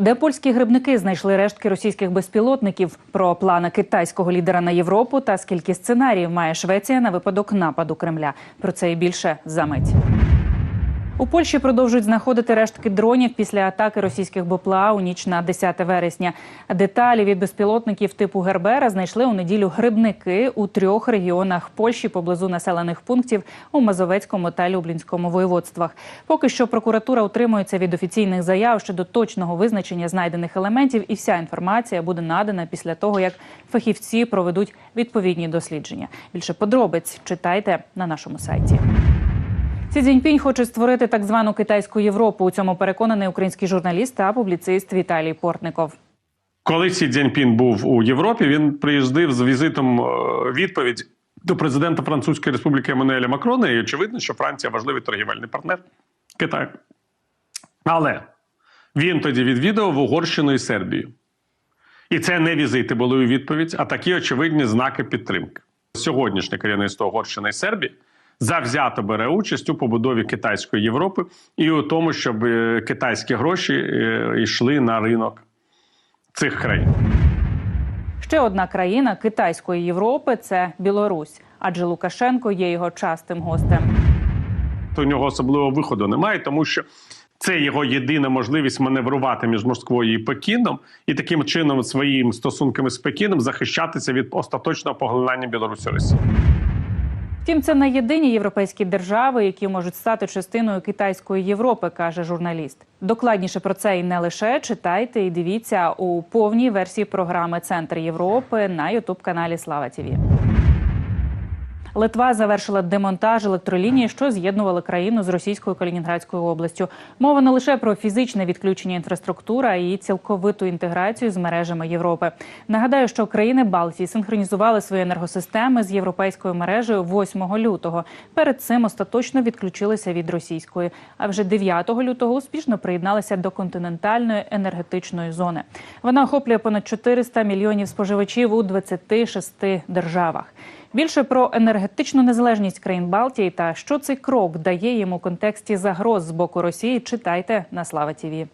Де польські грибники знайшли рештки російських безпілотників про плани китайського лідера на Європу та скільки сценаріїв має Швеція на випадок нападу Кремля. Про це і більше за мить. У Польщі продовжують знаходити рештки дронів після атаки російських БПЛА у ніч на 10 вересня. Деталі від безпілотників типу Гербера знайшли у неділю грибники у трьох регіонах Польщі поблизу населених пунктів у Мазовецькому та Люблінському воєводствах. Поки що прокуратура утримується від офіційних заяв щодо точного визначення знайдених елементів, і вся інформація буде надана після того, як фахівці проведуть відповідні дослідження. Більше подробиць читайте на нашому сайті. Сі Цзіньпінь хоче створити так звану китайську Європу. У цьому переконаний український журналіст та публіцист Віталій Портников. Коли Сі Цзіньпін був у Європі, він приїздив з візитом е, відповідь до президента Французької республіки Еммануеля Макрона. І очевидно, що Франція важливий торгівельний партнер Китаю. Але він тоді відвідав Угорщину і Сербію. І це не візити були у відповідь, а такі очевидні знаки підтримки. Сьогоднішнє керівництво Угорщини і Сербії завзято бере участь у побудові китайської Європи і у тому, щоб е, китайські гроші е, йшли на ринок цих країн. Ще одна країна китайської Європи це Білорусь, адже Лукашенко є його частим гостем. У нього особливого виходу немає, тому що це його єдина можливість маневрувати між Москвою і Пекіном, і таким чином своїми стосунками з Пекіном захищатися від остаточного поглинання Білорусі Росії. Втім, це не єдині європейські держави, які можуть стати частиною китайської Європи, каже журналіст. Докладніше про це і не лише читайте і дивіться у повній версії програми Центр Європи на ютуб каналі Слава Тіві. Литва завершила демонтаж електролінії, що з'єднували країну з російською Калінінградською областю. Мова не лише про фізичне відключення інфраструктури, а й цілковиту інтеграцію з мережами Європи. Нагадаю, що країни Балтії синхронізували свої енергосистеми з європейською мережею 8 лютого. Перед цим остаточно відключилися від російської. А вже 9 лютого успішно приєдналися до континентальної енергетичної зони. Вона охоплює понад 400 мільйонів споживачів у 26 державах. Більше про енергетичну незалежність країн Балтії та що цей крок дає їм у контексті загроз з боку Росії. Читайте на Слава Тіві.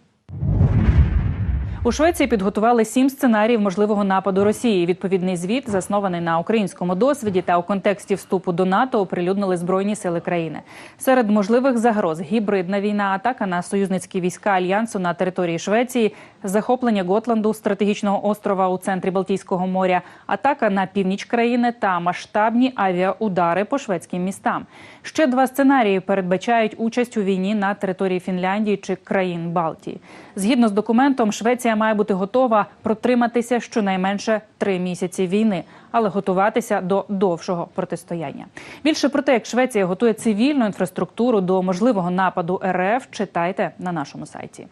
У Швеції підготували сім сценаріїв можливого нападу Росії. Відповідний звіт, заснований на українському досвіді та у контексті вступу до НАТО, оприлюднили збройні сили країни. Серед можливих загроз гібридна війна, атака на союзницькі війська альянсу на території Швеції, захоплення Готланду, стратегічного острова у центрі Балтійського моря, атака на північ країни та масштабні авіаудари по шведським містам. Ще два сценарії передбачають участь у війні на території Фінляндії чи країн Балтії. Згідно з документом, Швеція має бути готова протриматися щонайменше три місяці війни, але готуватися до довшого протистояння. Більше про те, як Швеція готує цивільну інфраструктуру до можливого нападу РФ, читайте на нашому сайті.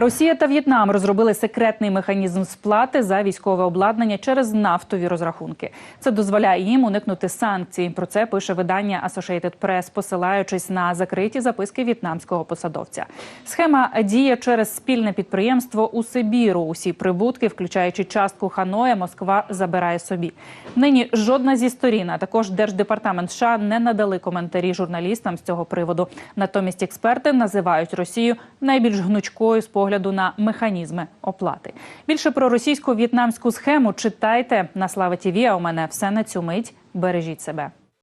Росія та В'єтнам розробили секретний механізм сплати за військове обладнання через нафтові розрахунки. Це дозволяє їм уникнути санкцій. Про це пише видання Associated Press, посилаючись на закриті записки в'єтнамського посадовця. Схема діє через спільне підприємство у Сибіру. Усі прибутки, включаючи частку Ханоя, Москва забирає собі. Нині жодна зі сторін, а також держдепартамент США не надали коментарі журналістам з цього приводу. Натомість експерти називають Росію найбільш гнучкою з на механізми оплати. Більше про російсько-в'єтнамську схему читайте на Слава Тіві. А у мене все на цю мить. Бережіть себе.